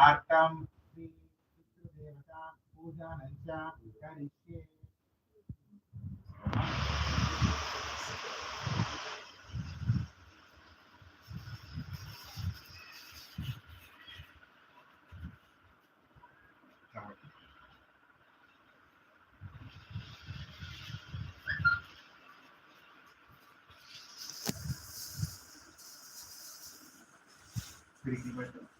आर्तं पितृदेवतां पूजनं च करिष्ये Pretty much.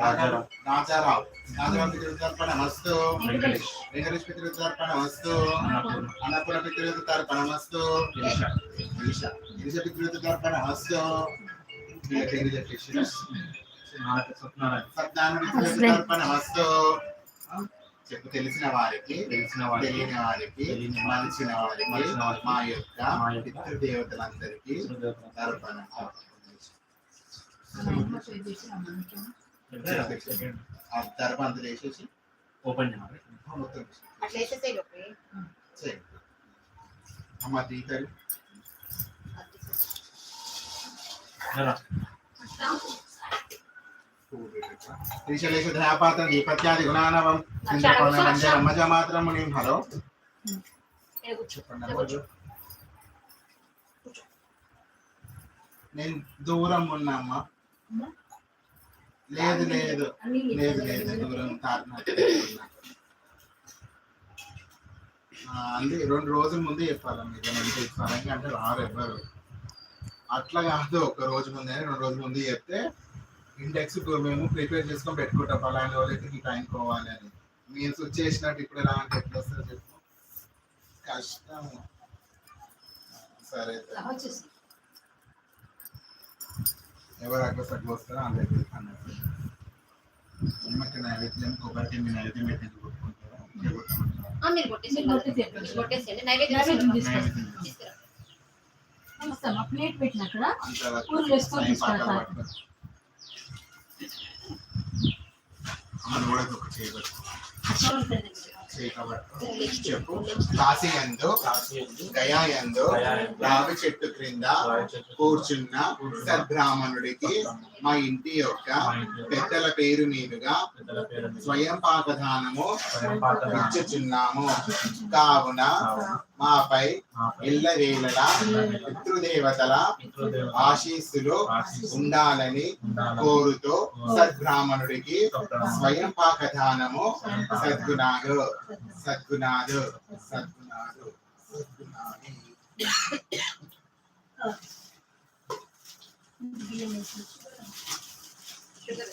రాజారావు. రాజారావు. వస్తు. వెంకటేష్. వస్తు. అన్నపూర్ణ. వస్తు. వస్తు. సత్యనారాయణ. వస్తు. చెప్పు తెలిసిన వారికి తెలిసిన వారికి తెలియని వారికి తెలియని మలిచిన వారికి మా యొక్క పితృదేవతలందరికీ తర్పణ. ఆ తర్పణ అంతా వేసేసి ఓపెన్ చేయాలి. మొత్తం అమ్మ తీతారు. శ్రీశైలేశ దీపత్యాది గుణానవం. మాత్రం ముని హలో. చెప్పండి. నేను దూరం ఉన్నా అమ్మ. లేదు లేదు. లేదు లేదు. దూరం అంది రెండు రోజుల ముందే చెప్పాలి మీరు అంటే సడన్గా అంటే రారు ఎవ్వరు అట్లా కాదు ఒక రోజు ముందే రెండు రోజుల ముందే చెప్తే ఇండెక్స్ మేము ప్రిపేర్ చేసుకొని పెట్టుకుంటాం ఫలానా వాళ్ళకి ఈ టైం పోవాలి అని. మీరు స్విచ్ చేసినట్టు ఇప్పుడు ఎలా అంటే ఎట్లా వస్తుంది చెప్పు. కష్టం. సరే ఎవరు అక్కడ సగ్గు వస్తారో అందరికి అన్నట్టు నిమ్మకి నైవేద్యం కొబ్బరికి మీ నైవేద్యం పెట్టి కొట్టుకుంటారా ఇంకే కొట్టుకుంటారా? ఆ, మీరు కొట్టేసేయండి కొట్టేసేయండి. కొట్టేసేయండి నైవేద్యం నైవేద్యం తీసుకురా. తీసుకొస్తాం. తీసుకురా. వస్తామా ప్లేట్ పెట్టిన అక్కడ అంతవరకు కూరలు వేసుకొని టైం తీసుకెళ్తారు. పాకాలు పట్టుకో. అమ్మని కూడా ఒక చేయబట్టు చేయబట్టు చెప్పు. కాశీ ఎందు కాశీ ఎందు రావి చెట్టు క్రింద కూర్చున్న సద్బ్రాహ్మణుడికి మా ఇంటి యొక్క పెద్దల పేరు మీదుగా స్వయం పాకదానము ఇచ్చుచున్నాము. కావున మాపై ఇళ్ళ వేళల పితృదేవతల పితృదేవత ఆశీస్సులు ఉండాలని కోరుతూ సద్బ్రాహ్మణుడికి స్వయం పాకదానము స్వయం పాకదానము సద్గుణాలు. సద్గుణాలు. సద్గుణాలు. సద్గుణాలు. షుగర్.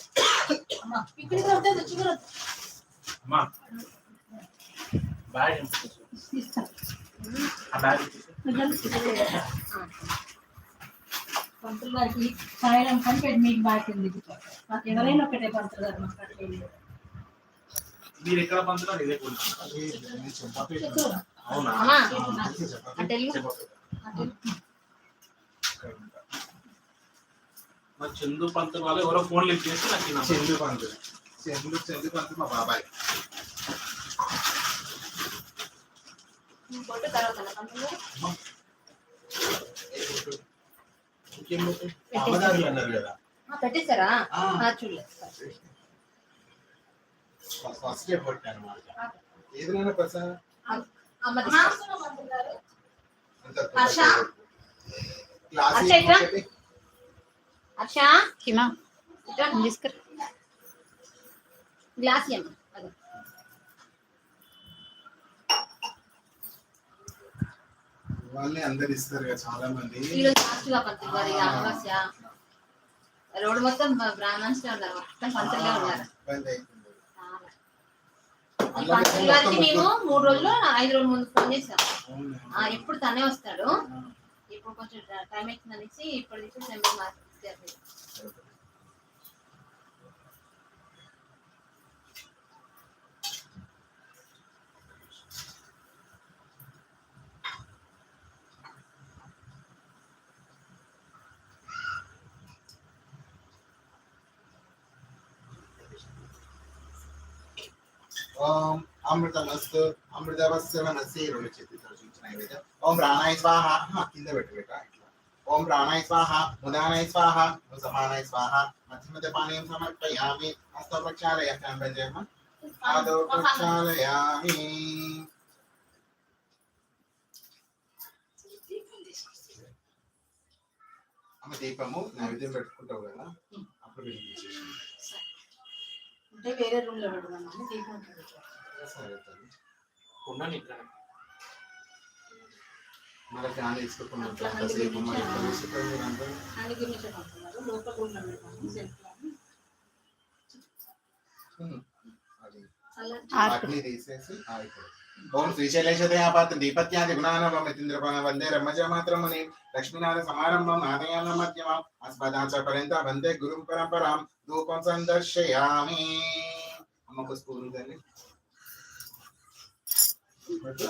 ఇక్కడికి వస్తే షుగర్ అమ్మా బ్యాగ్ పంతులు గారికి సాయడం కంటే మీకు బాగుంది మాకు ఎవరైనా ఒకటే పంతులు గారు మాకు మీరు ఎక్కడ పంతులు ఇదే అవునా మా చందు పంతులు వాళ్ళు ఎవరో ఫోన్ లిఫ్ట్ చేసి నాకు చందు పంతులు. చందు చందు పంతులు మా బాబాయ్. కొట్టు తర్వాత నా పంతులు గారు. ఇంకేం పోతాయి? అమ్మగారు అన్నారు కదా ఆ, పెట్టేశారా ఆ. ఆ, చూడలేదు ఫస్ట్ ఎఫర్ట్ అనమాట ఏదైనా ప్రసాద్ అమ్మ అమ్మా, తీసుకో. పంతులు గారు. అంత హర్ష? క్లాస్ హర్ష ఎట్లా? ఏంటి? హర్ష హిమా ఇట్రా తీసుకురా గ్లాస్ ఇవ్వమ్మా అదే వాళ్ళే అందరు ఇస్తారు కదా చాలా మంది ఈరోజు లాస్ట్గా పంతులు గారు ఇక అమావాస్య. రోడ్డు మొత్తం బ్రాహ్మణ్స్ ఉన్నారు మొత్తం పంతులుగా ఉన్నారు ఇబ్బంది అవుతుంది. ఈ అలా పంతులు గారికి మేము మూడు రోజులు ఐదు రోజుల ముందు ఫోన్ చేసాం అవునా? ఆ, ఎప్పుడు తనే వస్తాడు. ఇప్పుడు కొంచెం టైం అవుతుంది అనేసి ఇప్పుడు నుంచి ఓం అమృతమస్తు అమృతవస్య మనసి రెండు చేతులతో చూపించిన నైవేద్యం ఓం ప్రాణాయ స్వాహ కింద పెట్టు బేట ఇట్లా. ఓం ప్రాణాయ స్వాహ ముదానాయ స్వాహ సమానాయ స్వాహ మధ్య మధ్య పానీయం సమర్పయామి హస్త ప్రక్షాళయ కంబజయమ ఆదో ప్రక్షాళయామి అమ్మ దీపము నైవేద్యం పెట్టుకుంటావు కదా? అప్పుడు అంటే వేరే రూమ్లో పెడదామని తల్లి ఉన్నాను ఇక్కడ. ఫ్యాన్ మరి గురించి అంటున్నారు లోపల రూమ్లో సెల్ఫ్ అది. అగ్ని తీసేసి ఆగిపోయి ఓం శ్రీశైలేశదయాపాత్ర దీపత్యాది గుణానవం యతీంద్రపణ వందే రమ్మజ మాత్రముని లక్ష్మీనారాయణ సమారంభం నాదయాన మధ్యమం అస్మదాచ పర్యంత వందే గురుం పరంపరాం ధూపం సందర్శయామి అమ్మకు స్కూల్ తల్లి పెట్టు.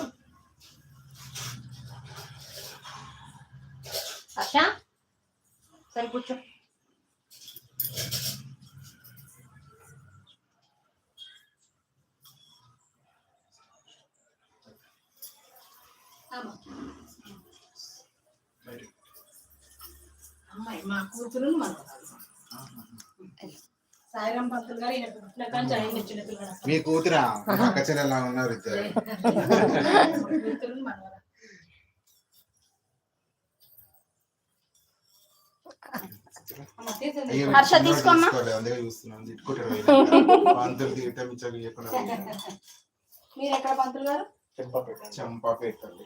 మా కూతురు మన సాయిరాం పంతులు గారు ఈయన పుట్టిన కానీ ఆయన ఇచ్చిన పిల్లలు మీ కూతురా? మా అక్క చెల్లెలా ఉన్నారు ఇద్దరు. కూతురు హర్ష తీసుకోమ్మా. మీరు ఎక్కడ పంతులు గారు? చంపా పెట్టండి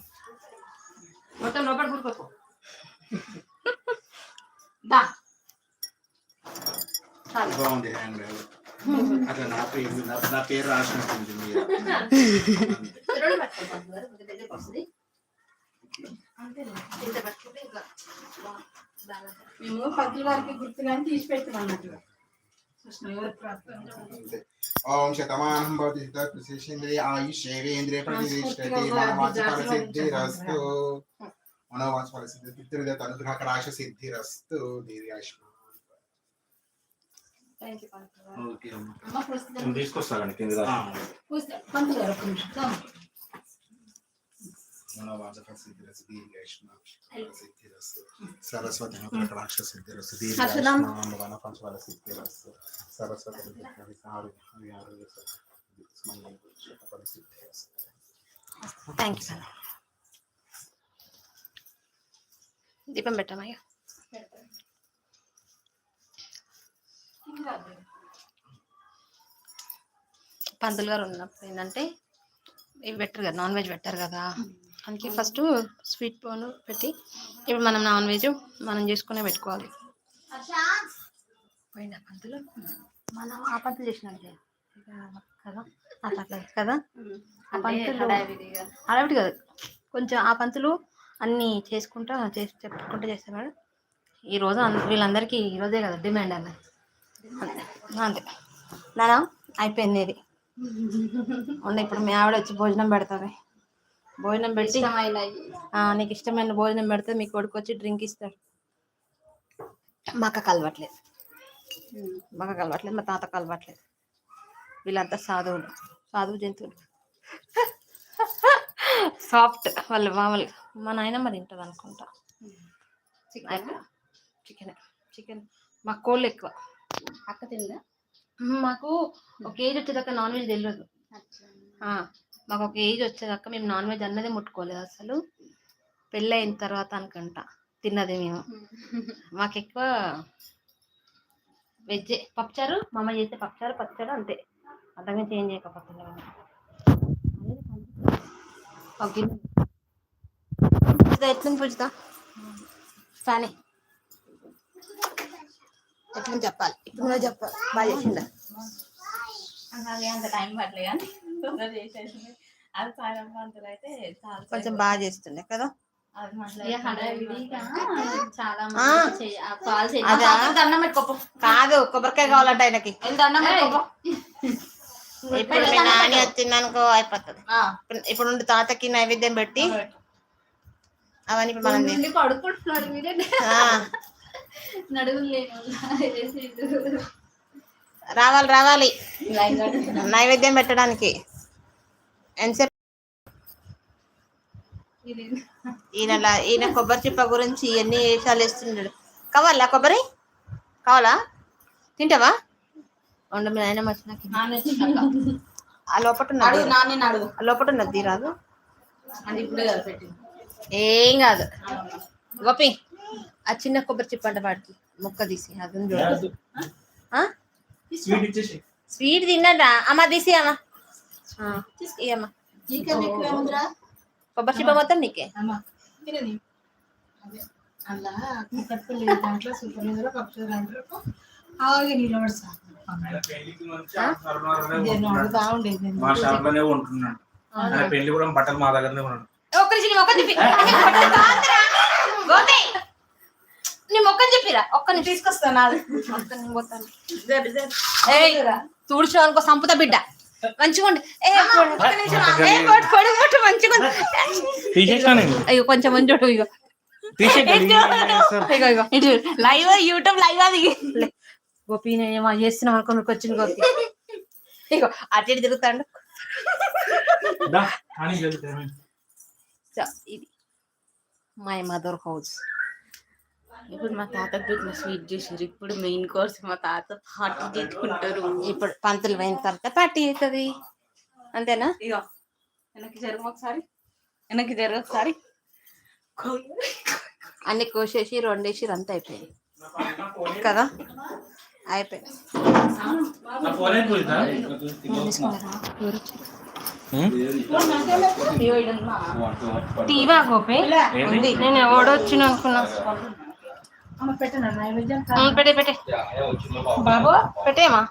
మొత్తం లోపల కూరుకోపో దా. చాలు. బాగుంది హ్యాండ్ బ్యాగ్. అట్లా నా పేరు నా- పేరు రాసినట్టుంది మీరు. మేము పంతులు గారికి గుర్తుగాని తీసి పెడతాం అన్నట్టు. కృష్ణ ఎవరి ప్రార్థన. ఓం శతమానం భవతి ప్రశేషేంద్రియ ఆయుష్యేంద్రియ ప్రతిష్టతి మనోవాచఫల సిద్ధిరస్తు మనోవాచఫల సిద్ధి పితృదేవత అనుగ్రహ కడాశ సిద్ధిరస్తు తీసుకొస్తానండి కింద సరస్వతి థ్యాంక్ యూ సార్ దీపం పెట్టమయ్యా పంతులు గారు ఉన్నప్పుడు ఏంటంటే ఇవి పెట్టరు కదా నాన్ వెజ్ పెట్టారు కదా. అందుకే ఫస్ట్ స్వీట్ పోను పెట్టి ఇప్పుడు మనం నాన్ వెజ్ మనం చేసుకునే పెట్టుకోవాలి. పోయిందా పంతులు? మనం ఆ పంతులు చేసినాడు కదా అట్లా కదా? ఆ పంతులు అడవిటి కాదు. కొంచెం ఆ పంతులు అన్ని చేసుకుంటా చేసి చెప్పుకుంటూ చేస్తున్నాడు ఈ రోజు వీళ్ళందరికీ ఈ రోజే కదా డిమాండ్ అన్నది. అంతే. అంతే. నానా అయిపోయింది ఇది. ఉన్న ఇప్పుడు మీ ఆవిడ వచ్చి భోజనం పెడతాది. భోజనం పెట్టి నీకు ఇష్టమైన భోజనం పెడితే మీ కొడుకు వచ్చి డ్రింక్ ఇస్తాడు మా అక్క కలవట్లేదు మా అక్క కలవట్లేదు మా తాత కలవట్లేదు వీళ్ళంతా సాధువులు సాధువు జంతువులు. సాఫ్ట్ వాళ్ళు మామూలుగా. మా నాయనమ్మ తింటుంది అనుకుంటా. చికెన్? చికెన్. మా కోళ్ళు ఎక్కువ. అక్క తిందా మాకు ఒక ఏజ్ వచ్చేదాకా నాన్ వెజ్ తెలియదు మాకు ఒక ఏజ్ వచ్చేదాకా మేము నాన్ వెజ్ అన్నదే ముట్టుకోలేదు అసలు. పెళ్ళి అయిన తర్వాత అనుకుంటా తిన్నది మేము. మాకు ఎక్కువ వెజ్ పప్పుచారు మా అమ్మ చేస్తే పప్పుచారు పచ్చడి అంతే. అంతగా చేంజ్ పూజిత ఎట్లుంది పూజిత? కానీ చెప్పాలి? ఇప్పుడు నువ్వే చెప్పాలి. బాగా చేసిందా? అంత టైం పట్టలే కానీ చేసేసింది. అది పాయడం పంతులు అయితే చాలా కొంచెం బాగా చేస్తుండే కదా? కాదు కొబ్బరికాయ కావాలంట ఆయనకి. ఇప్పుడు మీ నాని వచ్చిందనుకో అయిపోతుంది. ఇప్పుడు- నుండి తాతకి నైవేద్యం పెట్టి అవన్నీ ఇప్పుడు మనం రావాలి రావాలి. నైవేద్యం పెట్టడానికి. ఎంతసేపు ఈయన ఈయన కొబ్బరి చిప్ప గురించి ఎన్ని వేషాలు వేస్తున్నాడు. కావాలా కొబ్బరి? కావాలా? తింటావా? ఉండు మీ ఆయన వచ్చినాక. ఆ లోపల లోపల ఉన్నది రాదు ఏం కాదు. గోపి ఆ చిన్న కొబ్బరి చిప్ప అంట వాడికి ముక్క తీసి అది? స్వీట్ తిన్నడా అమ్మ తీసి అమ్మ. ఆ, ఇయ్యమ్మ నీకన్నా ఎక్కువ ఏముందిరా కొబ్బరి చిప్ప మొత్తం నీకే? అమ్మా తినని అలా దాంట్లో సూపర్ దాంట్లో నిలబడి సార్ పెళ్ళి కూడా బట్టలు మా దగ్గరనే ఉన్నాడు. ఒక్క నిమిషం చెప్పి నీ చెప్పిరా. ఒక్క తీసుకొస్తాను పోతాను. తుడుచు అనుకో సంపుత బిడ్డ. మంచిగా అయ్యో కొంచెం మంచి చూడు ఇగో. ఇటు లైవ్ యూట్యూబ్ లైవ్ అది. గోపి నేను ఏమో చేస్తున్నాం అనుకో వచ్చింది గోపి. ఇగో అటు ఇటు తిరుగుతాడు. ఇది. మై మదర్ హౌస్ ఇప్పుడు మా తాతకు పెట్టిన స్వీట్ చేసారు ఇప్పుడు మెయిన్ కోర్స్ మా తాత పార్టీ చేసుకుంటారు. ఇప్పుడు పంతులు పోయిన తర్వాత పార్టీ అవుతుంది అంతేనా? ఇగో వెనక్కి జరుగు ఒకసారి. వెనక్కి జరుగు ఒకసారి. అన్ని కోసేసి రెండేసి అంతా అయిపోయింది. కదా? అయిపోయింది. నా ఫోన్ అయిపోయిందా టీవా గోపి నేను ఎవడో వచ్చిన అనుకున్నా. పెట్టే పెట్టే. బాబు పెట్టేమా